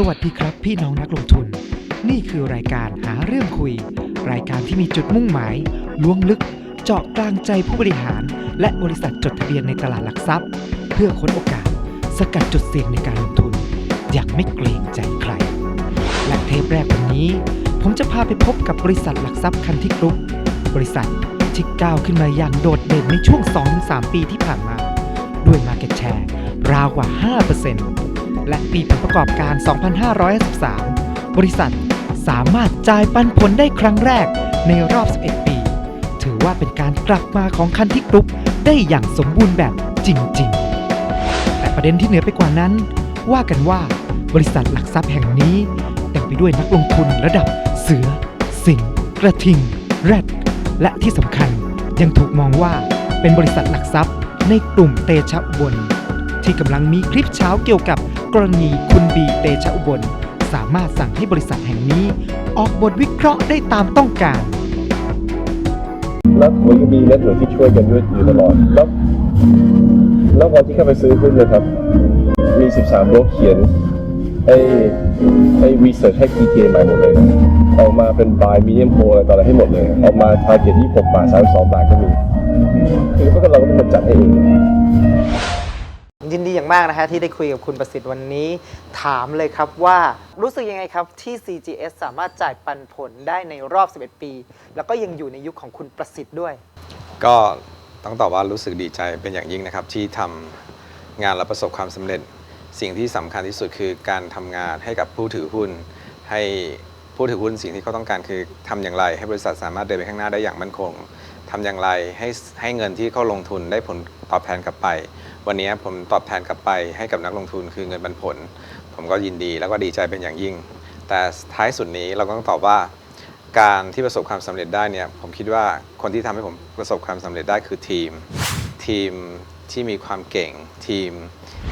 สวัสดีครับพี่น้องนักลงทุน นี่คือรายการหาเรื่องคุย รายการที่มีจุดมุ่งหมาย ล้วงลึก เจาะกลางใจผู้บริหาร และบริษัทจดทะเบียนในตลาดหลักทรัพย์ เพื่อค้นโอกาส สกัดจุดเสี่ยงในการลงทุน อย่างไม่เกรงใจใคร และเทปแรกวันนี้ ผมจะพาไปพบกับบริษัทหลักทรัพย์คันที่กรุ๊ปบริษัทที่ก้าวขึ้นมาอย่างโดดเด่นในช่วง 2-3 ปีที่ผ่านมา ด้วย Market Share ราวกว่า 5% และปีผลประกอบการ 2553 บริษัทสามารถจ่ายปันผลได้ครั้งแรกในรอบ 11 ปี ถือว่าเป็นการกลับมาของคันที่กรุ๊ปได้อย่างสมบูรณ์แบบจริง ๆ แต่ประเด็นที่เหนือไปกว่านั้น ว่ากันว่าบริษัทหลักทรัพย์แห่งนี้เต็มไปด้วยนักลงทุนระดับเสือ สิงกระทิง แรด และที่สำคัญยังถูกมองว่าเป็นบริษัทหลักทรัพย์ในกลุ่มเตชะอุบลที่กำลังมีคลิปเช้าเกี่ยวกับ กรณีคุณบีเตชะอุบล สามารถสั่งให้บริษัทแห่งนี้ ออกบทวิเคราะห์ได้ตามต้องการ แล้วมันก็มีเน็ตเวิร์กที่ช่วยกันด้วยอยู่ตลอดแล้วแล้ววันที่เข้าไปซื้อหุ้นเนะครับ มี 13โรคเขียนให้ให้รีเสิร์ชให้ PTA ใหม่หมดเลยนะออกมาเป็น buy medium hold อะไรต่ออะไรให้หมดเลยออกมา target 26บาท32บาทก็มี คือพวกเราก็เป็นคนจัดให้เอง มากนะฮะที่ได้คุยกับคุณประสิทธิ์วันนี้ ถามเลยครับว่ารู้สึกยังไงครับที่ CGS สามารถจ่ายปันผลได้ในรอบ 11 ปี แล้วก็ยังอยู่ในยุคของคุณประสิทธิ์ด้วย ก็ต้องตอบว่ารู้สึกดีใจเป็นอย่างยิ่งนะครับ ที่ทำงานและประสบความสำเร็จ สิ่งที่สำคัญที่สุดคือการทำงานให้กับผู้ถือหุ้น ให้ผู้ถือหุ้นสิ่งที่เขาต้องการคือทำอย่างไร ให้บริษัทสามารถเดินไปข้างหน้าได้อย่างมั่นคงทำอย่างไรให้ให้เงินที่เขาลงทุนได้ผลตอบแทนกลับไป วันนี้ผมตอบแทนกลับไปให้กับนักลงทุนคือเงินปันผล ผมก็ยินดีแล้วก็ดีใจเป็นอย่างยิ่ง แต่ท้ายสุดนี้เราก็ต้องตอบว่า การที่ประสบความสำเร็จได้เนี่ยผมคิดว่าคนที่ทำให้ผมประสบความสำเร็จได้คือทีม ทีมที่มีความเก่งทีม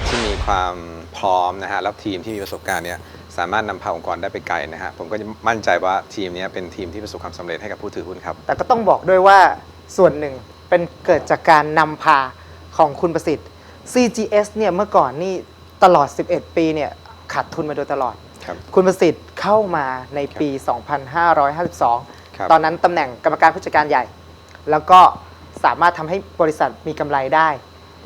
ที่มีความพร้อมนะฮะแล้วทีมที่มีประสบการณ์เนี่ยสามารถนำพาองค์กรได้ไปไกลนะฮะผมก็จะมั่นใจว่าทีมนี้เป็นทีมที่ประสบความสำเร็จให้กับผู้ถือหุ้นครับ แต่ก็ต้องบอกด้วยว่าส่วนหนึ่งเป็นเกิดจากการนำพาของคุณประสิทธิ์ CGS เนี่ยเมื่อก่อนนี่ตลอด 11 ปีเนี่ยขาดทุนมาโดยตลอด ครับ คุณประสิทธิ์เข้ามาในปี ครับ 2552 ตอนนั้นตำแหน่งกรรมการผู้จัดการใหญ่ แล้วก็สามารถทำให้บริษัทมีกำไรได้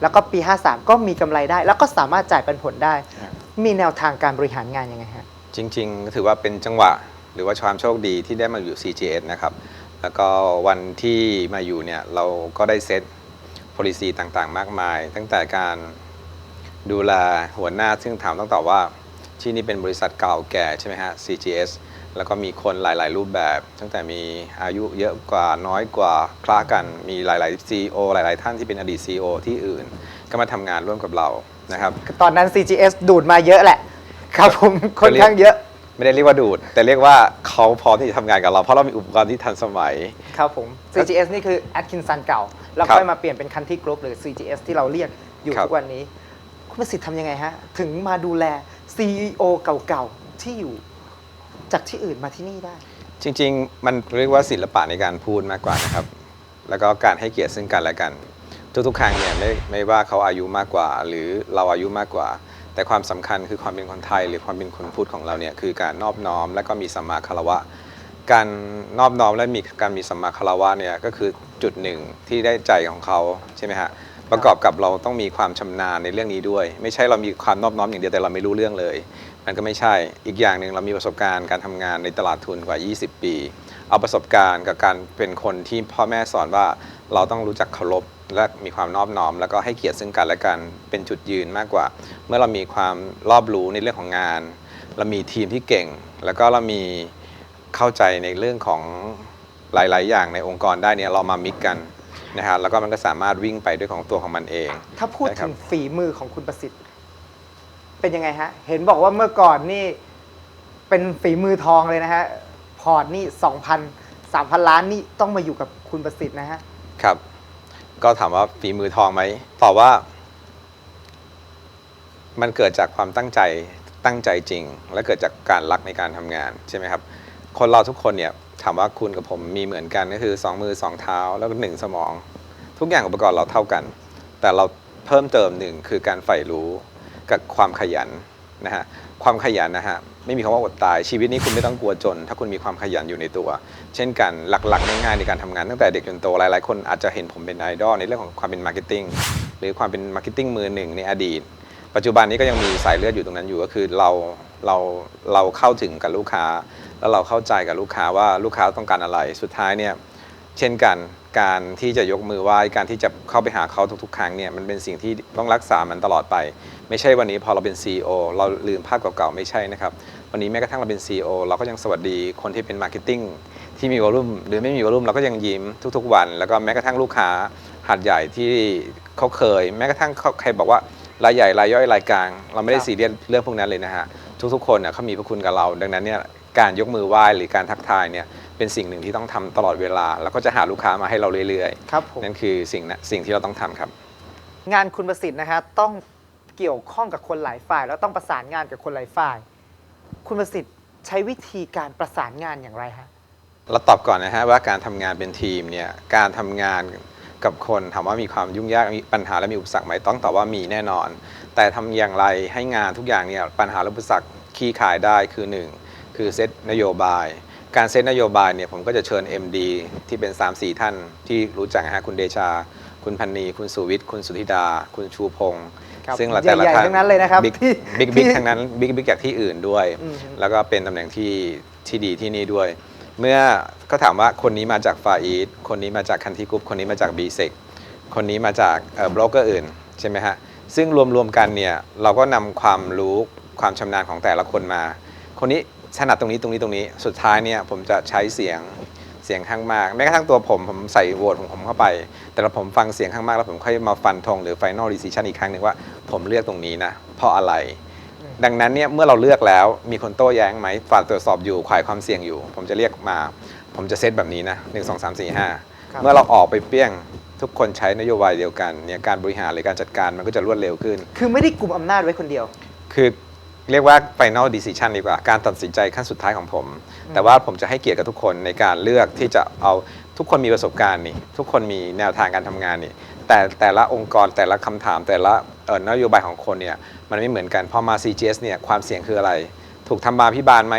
แล้วก็ปี 53 ก็มีกำไรได้ แล้วก็สามารถจ่ายปันผลได้ครับมีแนวทางการบริหารงานยังไงฮะ จริงๆก็ถือว่าเป็นจังหวะหรือว่าความโชคดีที่ได้มาอยู่ CGS นะครับ แล้วก็วันที่มาอยู่เนี่ยเราก็ได้เซต policy ต่างๆ มากมาย ตั้งแต่การดูแลหัวหน้าซึ่งถามต้องตอบว่าที่นี่เป็นบริษัทเก่าแก่ใช่ไหมฮะ CGS แล้วก็มีคนหลายๆ รูปแบบ ตั้งแต่มีอายุเยอะกว่าน้อยกว่าคล้ากันมีหลายๆ CEO หลาย ๆ ท่านที่เป็นอดีต CEO ที่อื่น ก็มาทำงานร่วมกับเรานะครับ ตอนนั้น CGS ดูดมาเยอะแหละ ครับผมค่อนข้างเยอะ ไม่ได้เรียกว่าดูด แต่เรียกว่าเขาพร้อมที่จะทำงานกับเรา เพราะเรามีอุปกรณ์ที่ทันสมัย ครับผม CGS นี่คือ Atkinson เก่า แล้วครับค่อยมาเปลี่ยนเป็น Country Group หรือ CGS ที่เราเรียกอยู่ครับ ทุกวันนี้ คุณประสิทธิ์ทำยังไงฮะ ถึงมาดูแล CEO เก่าๆ ที่อยู่จากที่อื่นมาที่นี่ได้ จริง ๆ มันเรียกว่าศิลปะในการพูดมากกว่านะครับ แล้วก็การให้เกียรติซึ่งกันและกัน ทุกๆครั้งเนี่ยไม่ไม่ว่าเขาอายุมากกว่า หรือเราอายุมากกว่า แต่ความสำคัญคือความเป็นคนไทย หรือความเป็นคนพูดของเราเนี่ยคือการนอบน้อมและก็มีสัมมาคารวะ การนอบน้อมและมีการมีสัมมาคารวะเนี่ยก็คือจุดหนึ่งที่ได้ใจของเขาใช่ไหมฮะประกอบกับเราต้องมีความชำนาญในเรื่องนี้ด้วย ไม่ใช่เรามีความนอบน้อมอย่างเดียวแต่เราไม่รู้เรื่องเลย มันก็ไม่ใช่อีกอย่างหนึ่งเรามีประสบการณ์การทำงานในตลาดทุนกว่า 20 ปี เอาประสบการณ์กับการเป็นคนที่พ่อแม่สอนว่าเราต้องรู้จักเคารพ และมีความนอบน้อม แล้วก็ให้เกียรติซึ่งกันและกันเป็นจุดยืนมากกว่า เมื่อเรามีความรอบรู้ในเรื่องของงาน เรามีทีมที่เก่ง แล้วก็เรามีเข้าใจในเรื่องของหลาย ๆ อย่างในองค์กรได้เนี่ยเรามามิกกันนะฮะแล้วก็มันก็สามารถวิ่งไปด้วยของตัวของมันเอง ถ้าพูดใช่ครัถึบงฝีมือของคุณประสิทธิ์ เป็นยังไงฮะ เห็นบอกว่าเมื่อก่อนนี่เป็นฝีมือทองเลยนะฮะ พอร์ตนี่สองพันสามพันล้านนี่ต้องมาอยู่กับคุณประสิทธิ์นะฮะ ครับ ก็ถามว่าฝีมือทองไหมตอบว่า มันเกิดจากความตั้งใจตั้งใจจริง และเกิดจากการรักในการทำงานใช่ไหมครับ คนเราทุกคนเนี่ยถามว่าคุณกับผมมีเหมือนกันก็คือสองมือสองเท้าแล้วก็หนึ่งสมอง ทุกอย่างอุปกรณ์เราเท่ากัน แต่เราเพิ่มเติมหนึ่งคือการใฝ่รู้กับความขยัน นะฮะความขยันนะฮะไม่มีคำว่าอดตายชีวิตนี้คุณไม่ต้องกลัวจน ถ้าคุณมีความขยันอยู่ในตัว เช่นกันหลักๆง่ายๆในการทำงานตั้งแต่เด็กจนโตหลายๆคนอาจจะเห็นผมเป็นไอดอลในเรื่องของความเป็นมาร์เก็ตติ้งหรือความเป็นมาร์เก็ตติ้งมือหนึ่งในอดีต ปัจจุบันนี้ก็ยังมีสายเลือดอยู่ตรงนั้นอยู่ก็คือเราเราเราเข้าถึงกับลูกค้า แล้วเราเข้าใจกับลูกค้าว่าลูกค้าต้องการอะไรสุดท้ายเนี่ยเช่นกัน การที่จะยกมือไหว้การที่จะเข้าไปหาเขาทุกๆ ครั้งเนี่ยมันเป็นสิ่งที่ต้องรักษามันตลอดไป ไม่ใช่วันนี้พอเราเป็น CEO เราลืมภาพเก่าๆไม่ใช่นะครับ วันนี้แม้กระทั่งเราเป็น CEO เราก็ยังสวัสดีคนที่เป็นมาร์เก็ตติ้งที่มีวอลุ่มหรือไม่มีวอลุ่มเราก็ยังยิ้มทุกๆ วัน แล้วก็แม้กระทั่งลูกค้าหัดใหญ่ที่เขาเคย แม้กระทั่งเขาใครบอกว่ารายใหญ่รายย่อยรายกลาง เราไม่ได้ซีเรียสเรื่องพวกนั้นเลยนะฮะทุกๆ คนเนี่ยเขามีพระคุณกับเรา ดังนั้นเนี่ยการยกมือไหว้หรือการทักทายเนี่ย เป็นสิ่งหนึ่งที่ต้องทำตลอดเวลา แล้วก็จะหาลูกค้ามาให้เราเรื่อยครับผมๆนั่นคือสิ่งนะสิ่งที่เราต้องทำครับ งานคุณประสิทธิ์นะฮะต้องเกี่ยวข้องกับคนหลายฝ่าย แล้วต้องประสานงานกับคนหลายฝ่าย คุณประสิทธิ์ใช้วิธีการประสานงานอย่างไรฮะเราตอบก่อนนะฮะว่าการทำงานเป็นทีมเนี่ยการทำงานกับคนถามว่ามีความยุ่งยากมีปัญหาและมีอุปสรรคไหมต้องตอบว่ามีแน่นอน แต่ทำอย่างไรให้งานทุกอย่างเนี่ยปัญหาและอุปสรรคขี้ขายได้คือ 1 คือเซตนโยบาย การเซตนโยบายเนี่ยผมก็จะเชิญ MD ที่เป็น 3-4 ท่านที่รู้จักนะฮะคุณเดชา คุณพันนีคุณสุวิทย์คุณสุธิดา คุณชูพงศ์ครับซึ่งเราแต่ละใหญ่ๆท่านทั้งนั้นเลยนะครับบิ๊กที่บิ๊กบิ๊กที่ ทั้งนั้นบิ๊กบิ๊กจากที่อื่นด้วย อืม แล้วก็เป็นตำแหน่งที่ที่ดีที่นี่ด้วย เมื่อก็ถามว่าคนนี้มาจากฟาอีทคนนี้มาจากคันทีกรุ๊ปคนนี้มาจากบีเซกคนนี้มาจากบล็อกเกอร์อื่นใช่ไหมฮะซึ่งรวมๆกันเนี่ยเราก็นำความรู้ความชำนาญของแต่ละคนมา คนนี้ถนัดตรงนี้ตรงนี้ตรงนี้ สุดท้ายเนี่ยผมจะใช้เสียงเสียงข้างมากแม้กระทั่งตัวผมผมใส่โหวตของผมเข้าไป แต่ละผมฟังเสียงข้างมาก แล้วผมค่อยมาฟันธงหรือ final decision อีกครั้งหนึ่งว่าผมเลือกตรงนี้นะเพราะอะไร ดังนั้นเนี่ยเมื่อเราเลือกแล้วมีคนโต้แย้งไหมฝากตรวจสอบอยู่ขวายความเสี่ยงอยู่ ผมจะเรียกมา ผมจะเซตแบบนี้นะ1 2 3 4ครับ5เมื่อเราออกไปเปี้ยงทุกคนใช้นโยบายเดียวกันเนี่ยการบริหารหรือการจัดการมันก็จะรวดเร็วขึ้น คือไม่ได้กลุ่มอำนาจไว้คนเดียว คือ เรียกว่า final decision ดีกว่า การตัดสินใจขั้นสุดท้ายของผม แต่ว่าผมจะให้เกียรติกับทุกคนในการเลือกที่จะเอาทุกคนมีประสบการณ์นี่ ทุกคนมีแนวทางการทำงานนี่ แต่แต่ละองค์กรแต่ละคำถามแต่ละเอ่อนโยบายของคนเนี่ยมันไม่เหมือนกันพอมา CGS เนี่ยความเสี่ยงคืออะไร ถูกทำบาพิบาลไหม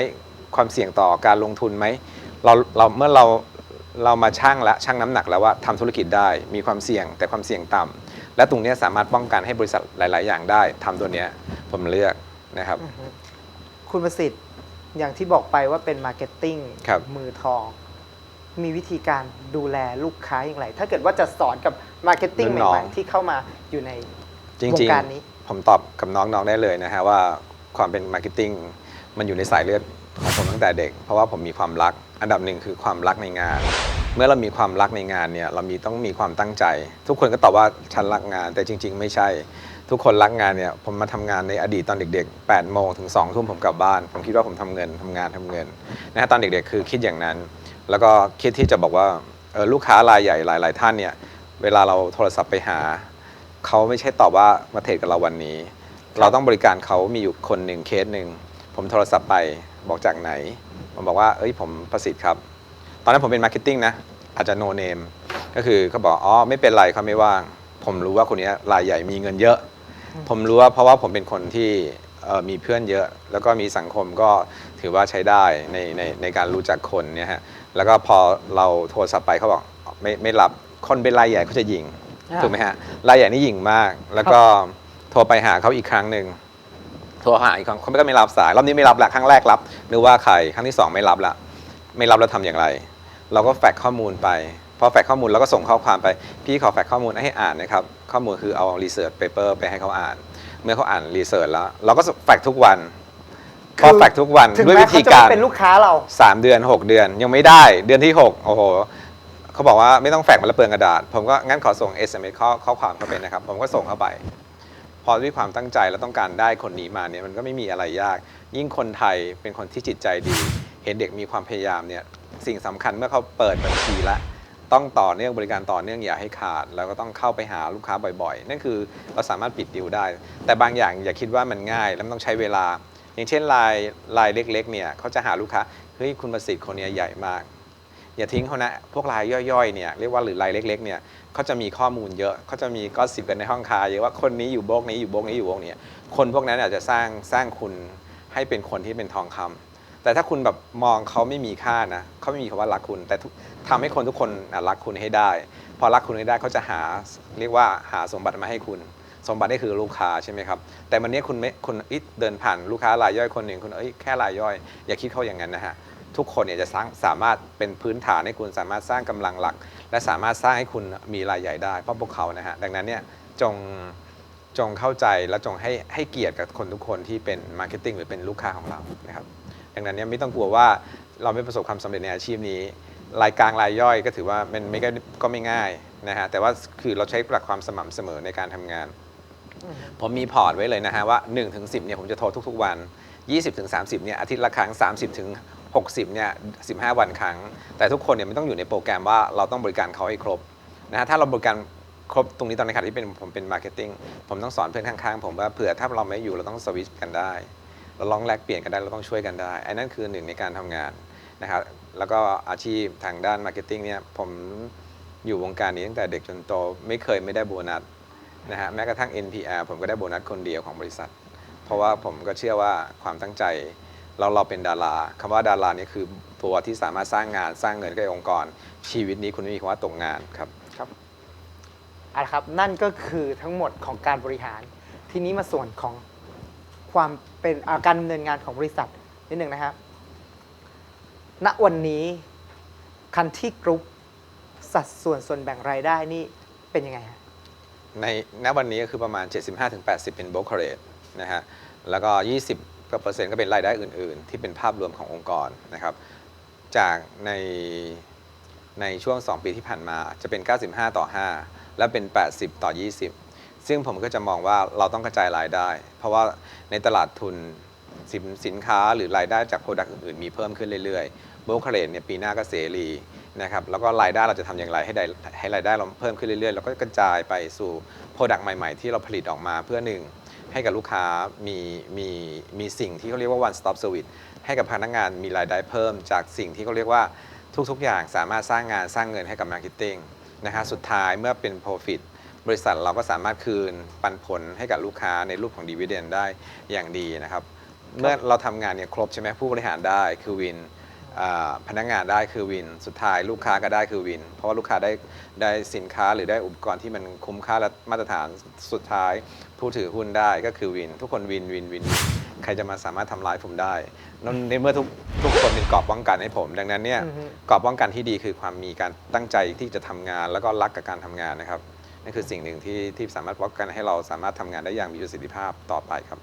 ความเสี่ยงต่อการลงทุนไหมเราเราเมื่อเราเรามาชั่งและชั่งน้ำหนักแล้วว่าทำธุรกิจได้มีความเสี่ยงแต่ความเสี่ยงต่ำและตรงเนี้ยสามารถป้องกันให้บริษัทหลาย ๆ อย่างได้ทำตัวเนี้ยผมเลือก นะครับ คุณประสิทธิ์อย่างที่บอกไปว่าเป็นมาร์เก็ตติ้งครับมือทอง มีวิธีการดูแลลูกค้าอย่างไร ถ้าเกิดว่าจะสอนกับมาร์เก็ตติ้งรุ่ใหนน้อม่งๆที่เข้ามาอยู่ในจริงวงการนี้ๆผมตอบกับน้องๆได้เลยนะฮะว่าความเป็นมาร์เก็ตติ้งมันอยู่ในสายเลือดของผมตั้งแต่เด็ก เพราะว่าผมมีความรัก อันดับหนึ่งคือความรักในงาน เมื่อเรามีความรักในงานเนี่ยเรามีต้องมีความตั้งใจ ทุกคนก็ตอบว่าฉันรักงาน แต่จริง ๆ ไม่ใช่ ทุกคนรักงานเนี่ยผมมาทำงานในอดีตตอนเด็กๆ8โมงถึง2ทุ่มผมกลับบ้าน ผมคิดว่าผมทำเงินทำงานทำเงินนะฮะตอนเด็กๆ คือคิดอย่างนั้น แล้วก็คิดที่จะบอกว่าเออลูกค้ารายใหญ่หลาย ๆ ท่านเนี่ยเวลาเราโทรศัพท์ไปหา เขาไม่ใช่ตอบว่ามาเทรดกับเราวันนี้ เราต้องบริการเขามีอยู่คนหนึ่งเคสหนึ่งผมโทรศัพท์ไปบอกจากไหนผมบอกว่าเอ้ยผมประสิทธิ์ครับ ตอนนั้นผมเป็นมาร์เก็ตติ้งนะอาจจะโนเนมก็คือเขาบอกอ๋อไม่เป็นไรเขาไม่ว่าง ผมรู้ว่าคนนี้รายใหญ่มีเงินเยอะ ผมรู้ว่าเพราะว่าผมเป็นคนที่เอ่อมีเพื่อนเยอะ แล้วก็มีสังคมก็ถือว่าใช้ได้ในในในการรู้จักคนเนี่ยฮะแล้วก็พอเราโทรศัพท์ไปเขาบอกไม่ไม่รับคนเป็นรายใหญ่เขาจะยิงอ่าถูกไหมฮะรายใหญ่นี่ยิงมาก แล้วก็โทรไปหาเขาอีกครั้งหนึ่งโทรหาอีกครั้งเขาก็ไม่รับสายรอบนี้ไม่รับละครั้งแรกรับนึกว่าใครครั้งที่สองไม่รับละไม่รับแล้วทำอย่างไร เราก็แฟกข้อมูลไป พอแฟกข้อมูลเราก็ส่งข้อความไป พี่ขอแฟกข้อมูลให้อ่านนะครับ ข้อมูลคือเอา research paper ไปให้เขาอ่าน เมื่อเขาอ่าน research แล้ว เราก็แฟกทุกวันพอแฟกทุกวันถึงด้วยแม้วิเขาธีจะการ ไม่เป็นลูกค้าเราสามเดือนหกเดือนยังไม่ได้เดือนที่หกโอ้โห เขาบอกว่าไม่ต้องแฟกซ์มันละเปลืองกระดาษ ผมก็งั้นขอส่ง SMS ข้อข้อความเข้าไปนะครับ ผมก็ส่งเข้าไป พอด้วยความตั้งใจแล้วต้องการได้คนนี้มาเนี่ยมันก็ไม่มีอะไรยาก ยิ่งคนไทยเป็นคนที่จิตใจดี เห็นเด็กมีความพยายามเนี่ยสิ่งสำคัญเมื่อเขาเปิดบัญชีละ ต้องต่อเนื่องบริการต่อเนื่องอย่าให้ขาด แล้วก็ต้องเข้าไปหาลูกค้าบ่อยๆ นั่นคือเราสามารถปิดดิวได้ แต่บางอย่างอย่าคิดว่ามันง่าย แล้วมันต้องใช้เวลา อย่างเช่นรายรายเล็กๆเนี่ยเขาจะหาลูกค้าเฮ้ยคุณประสิทธิ์คนเนี้ยใหญ่มาก อย่าทิ้งเขานะพวกรายย่อยๆเนี่ยเรียกว่าหรือรายเล็กๆเนี่ยเขาจะมีข้อมูลเยอะเขาจะมีก็สิบกันในห้องคาเยอะว่าคนนี้อยู่โบกนี้อยู่โบกนี้อยู่โบกนี้คนพวกนั้นอาจจะสร้างสร้างคุณให้เป็นคนที่เป็นทองคำ แต่ถ้าคุณแบบมองเขาไม่มีค่านะเขาไม่มีคำว่ารักคุณ แต่ทุกทำให้คนทุกคนรักคุณให้ได้ พอรักคุณให้ได้เขาจะหาเรียกว่าหาสมบัติมาให้คุณ สมบัตินี่คือลูกค้าใช่ไหมครับ แต่วันนี้คุณไม่คุณเดินผ่านลูกค้ารายย่อยคนหนึ่งคุณเอ้ยแค่รายย่อย อย่าคิดเขาอย่างนั้นนะฮะทุกคนเนี่ยจะสร้างสามารถเป็นพื้นฐานให้คุณสามารถสร้างกำลังหลัก และสามารถสร้างให้คุณมีรายใหญ่ได้เพราะพวกเขานะฮะดังนั้นเนี่ยจงจงเข้าใจและจงให้ให้เกียรติกับคนทุกคนที่เป็นมาร์เก็ตติ้งหรือเป็นลูกค้าของเรานะครับ ดังนั้นเนี่ยไม่ต้องกลัวว่าเราไม่ประสบความสำเร็จในอาชีพนี้ รายกลางรายย่อยก็ถือว่ามันไม่ก็ไม่ง่ายนะฮะแต่ว่าคือเราใช้หลักความสม่ำเสมอในการทำงาน ผมมีพอร์ตไว้เลยนะฮะว่า1ถึง10เนี่ยผมจะโทรทุก ๆ วัน 20ถึง30เนี่ยอาทิตย์ละครั้ง 30ถึง60เนี่ย15 วันครั้ง แต่ทุกคนเนี่ยไม่ต้องอยู่ในโปรแกรมว่าเราต้องบริการเขาให้ครบนะฮะถ้าเราบริการครบตรงนี้ตอนในขณะที่เป็นผมเป็นมาร์เก็ตติ้งผมต้องสอนเพื่อนข้างๆ ผมว่าเผื่อถ้าเราไม่อยู่เราต้องสวิตช์กันได้ เราลองแลกเปลี่ยนกันได้เราต้องช่วยกันได้อันนั้นคือหนึ่งในการทำงานนะครับแล้วก็อาชีพทางด้านมาร์เก็ตติ้งเนี่ยผมอยู่วงการนี้ตั้งแต่เด็กจนโตไม่เคยไม่ได้โบนัสนะฮะแม้กระทั่ง NPR ผมก็ได้โบนัสคนเดียวของบริษัท เพราะว่าผมก็เชื่อว่าความตั้งใจเราเราเป็นดาราคำว่าดารานี่คือตัวที่สามารถสร้างงานสร้างเงินให้องค์กร ชีวิตนี้คุณไม่มีคำว่าตกงานครับครับเอะครับนั่นก็คือทั้งหมดของการบริหารทีนี้มาส่วนของความ เป็นาการดำเนินงานของบริษัทนิดหนึ่งนะครับ ณ วันนี้คันที่กรุ๊ปสัดส่วนส่วนแบ่งรายได้นี่เป็นยังไงฮะ ในณวันนี้ก็คือประมาณ 75-80 เป็น brokerage นะฮะ แล้วก็ 20ก็เปอร์เซ็นต์ก็เป็นรายได้อื่น ๆ ที่เป็นภาพรวมขององค์กรนะครับ จากในในช่วง 2 ปีที่ผ่านมาจะเป็น 95 ต่อ 5 และเป็น 80 ต่อ 20 ซึ่งผมก็จะมองว่าเราต้องกระจายรายได้ เพราะว่าในตลาดทุนสินสินค้าหรือรายได้จากโปรดักต์อื่นๆ มีเพิ่มขึ้นเรื่อยๆ brokerage เนี่ยปีหน้าก็เสรีนะครับแล้วก็รายได้เราจะทำอย่างไรให้ได้ให้รายได้เราเพิ่มขึ้นเรื่อยๆ แล้วก็กระจายไปสู่โปรดักต์ใหม่ ๆ ที่เราผลิตออกมาเพื่อหนึ่งให้กับลูกค้ามีมีมีสิ่งที่เขาเรียกว่า one stop service ให้กับพนักงานมีรายได้เพิ่มจากสิ่งที่เขาเรียกว่าทุกๆ อย่างสามารถสร้างงานสร้างเงินให้กับ marketing นะฮะสุดท้ายเมื่อเป็น profit บริษัทเราก็สามารถคืนปันผลให้กับลูกค้าในรูปของ dividend ได้อย่างดีนะครับ เมื่อเราทำงานเนี่ยครบใช่ไหมผู้บริหารได้คือวินอ่าพนักงานได้คือวิน สุดท้ายลูกค้าก็ได้คือวิน เพราะว่าลูกค้าได้ได้สินค้าหรือได้อุปกรณ์ที่มันคุ้มค่าและมาตรฐานสุดท้าย ผู้ถือหุ้นได้ก็คือวิน ทุกคนวินวินวิน ใครจะมาสามารถทำร้ายผมได้นั่นในเมื่อทุกทุกคนเป็นกรอบป้องกันให้ผม ดังนั้นเนี่ยอือฮึกรอบป้องกันที่ดีคือความมีการตั้งใจที่จะทำงาน แล้วก็รักกับการทำงานนะครับ นั่นคือสิ่งหนึ่งที่ที่สามารถป้องกันให้เราสามารถทำงานได้อย่างมีประสิทธิภาพต่อไปครับ